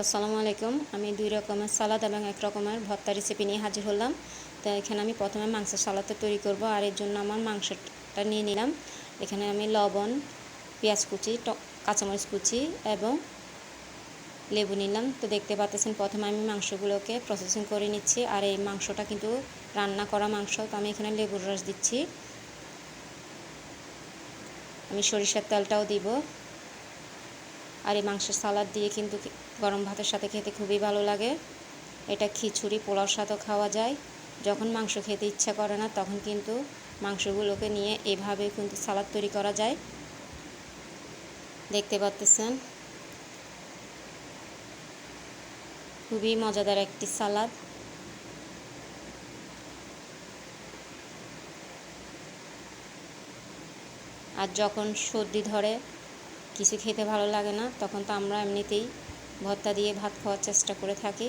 আসসালামু আলাইকুম। আমি দুই রকমের সালাদ এবং এক রকমের ভর্তা রেসিপি নিয়ে হাজির হলাম। তো এখানে আমি প্রথমে মাংসের সালাদটা তৈরি করব আর এর জন্য আমার মাংসটা নিয়ে নিলাম। এখানে আমি লবণ, পেঁয়াজ কুচি কাঁচামরিচ কুচি এবং লেবু নিলাম। তো দেখতে পাচ্ছেন, প্রথমে আমি মাংসগুলোকে প্রসেসিং করে নিচ্ছি আর এই মাংসটা কিন্তু রান্না করা মাংস। তো আমি এখানে লেবুর রস দিচ্ছি। আমি সরিষার তেলটাও দিব। আর এই মাংসের সালাদ দিয়ে কিন্তু গরম ভাতের সাথে খেতে খুবই ভালো লাগে। এটা খিচুড়ি, পোলাওর সাথেও খাওয়া যায়। যখন মাংস খেতে ইচ্ছা করে না, তখন কিন্তু মাংসগুলোকে নিয়ে এভাবে কিন্তু সালাদ তৈরি করা যায়। দেখতে পাচ্তেছেন খুবই মজাদার একটি সালাদ। আর যখন সর্দি ধরে কিছু খেতে ভালো লাগে না, তখন তো আমরা এমনিতেই ভর্তা দিয়ে ভাত খাওয়ার চেষ্টা করে থাকি।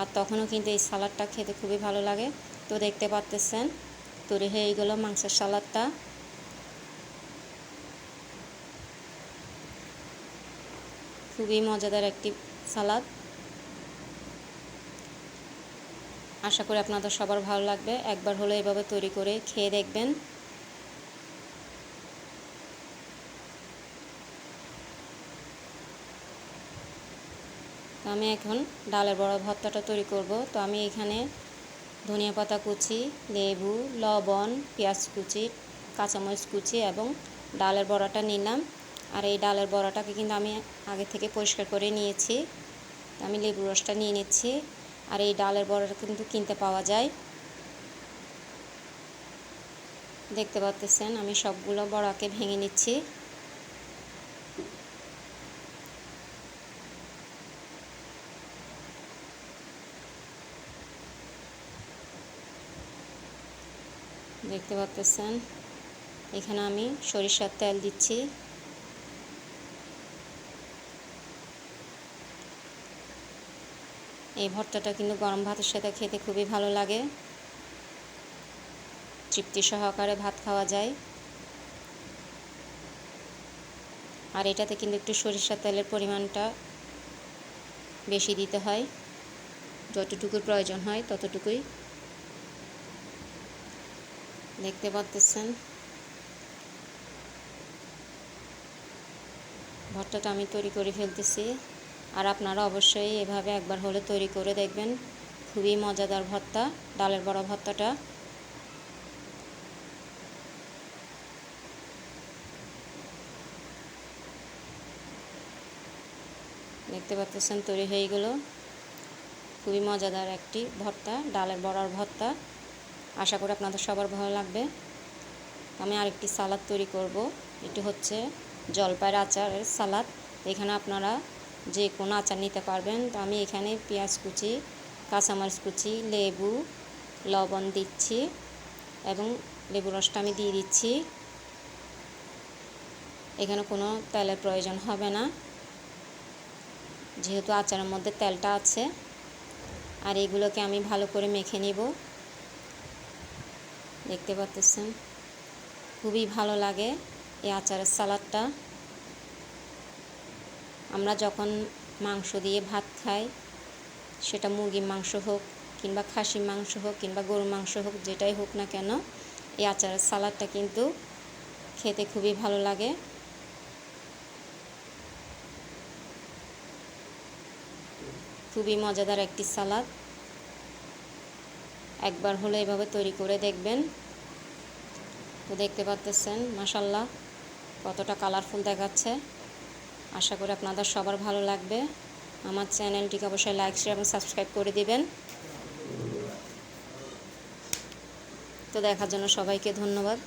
আর তখনও কিন্তু এই সালাডটা খেতে খুবই ভালো লাগে। তো দেখতে পাচ্তেছেন তৈরি হয়ে গেলো মাংসের সালাদটা। খুবই মজাদার একটি সালাদ। আশা করি আপনাদের সবার ভালো লাগবে। একবার হলে এভাবে তৈরি করে খেয়ে দেখবেন। তো আমি এখন ডালের বড়া ভর্তাটা তৈরি করব। তো আমি এখানে ধনিয়া পাতা কুচি, লেবু, লবণ, পেঁয়াজ কুচি, কাঁচামরিচ কুচি এবং ডালের বড়াটা নিলাম। আর এই ডালের বড়াটাকে কিন্তু আমি আগে থেকে পরিষ্কার করে নিয়েছি। আমি লেবু রসটা নিয়ে নিচ্ছি। আর এই ডালের বড়াটা কিন্তু কিনতে পাওয়া যায়। দেখতে পাচ্ছেন, আমি সবগুলো বড়াকে ভেঙে নিচ্ছি। দেখতে পাচ্ছেন এখানে আমি সরিষার তেল দিচ্ছি। এই ভর্তাটা কিন্তু গরম ভাতের সাথে খেতে খুবই ভালো লাগে। তৃপ্তি সহকারে ভাত খাওয়া যায়। আর এটাতে কিন্তু একটু সরিষার তেলের পরিমাণটা বেশি দিতে হয়। যতটুকুর প্রয়োজন হয় ততটুকুই দেখতে পাচ্ছেন ভর্তাটা আমি তৈরি করে ফেলতেছি। আর আপনারা অবশ্যই এভাবে একবার হলে তৈরি করে দেখবেন। খুবই মজাদার ভর্তা, ডালের বড়া ভর্তাটা। দেখতে পাচ্ছেন তৈরি হয়ে গেল। খুবই মজাদার একটি ভর্তা, ডালের বড়ার ভর্তা। আশা করি আপনাদের সবার ভালো লাগবে। আমি আরেকটি সালাদ তৈরি করব। এটি হচ্ছে জলপাইয়ের আচারের সালাদ। এখানে আপনারা যে কোনো আচার নিতে পারবেন। তো আমি এখানে পেঁয়াজ কুচি, কাঁচামরিচ কুচি, লেবু, লবণ দিচ্ছি এবং লেবু রসটা আমি দিয়ে দিচ্ছি। এখানে কোনো তেলের প্রয়োজন হবে না। যেহেতু আচারের মধ্যে তেলটা আছে, আর এগুলোকে আমি ভালো করে মেখে নিব। দেখতে পাচ্ছেন খুবই ভালো লাগে এই আচারের সালাদটা। আমরা যখন মাংস দিয়ে ভাত খাই, সেটা মুরগির মাংস হোক কিংবা খাসির মাংস হোক কিংবা গরুর মাংস হোক, যেটাই হোক না কেন, এই আচারের সালাদটা কিন্তু খেতে খুবই ভালো লাগে। খুবই মজাদার একটি সালাদ। একবার হলে এভাবে তৈরি করে দেখবেন। তো দেখতে পাচ্তেছেন মাসাল্লাহ কতটা কালারফুল দেখাচ্ছে। আশা করি আপনাদের সবার ভালো লাগবে। আমার চ্যানেলটিকে অবশ্যই লাইক শেয়ার এবং সাবস্ক্রাইব করে দিবেন। তো দেখার জন্য সবাইকে ধন্যবাদ।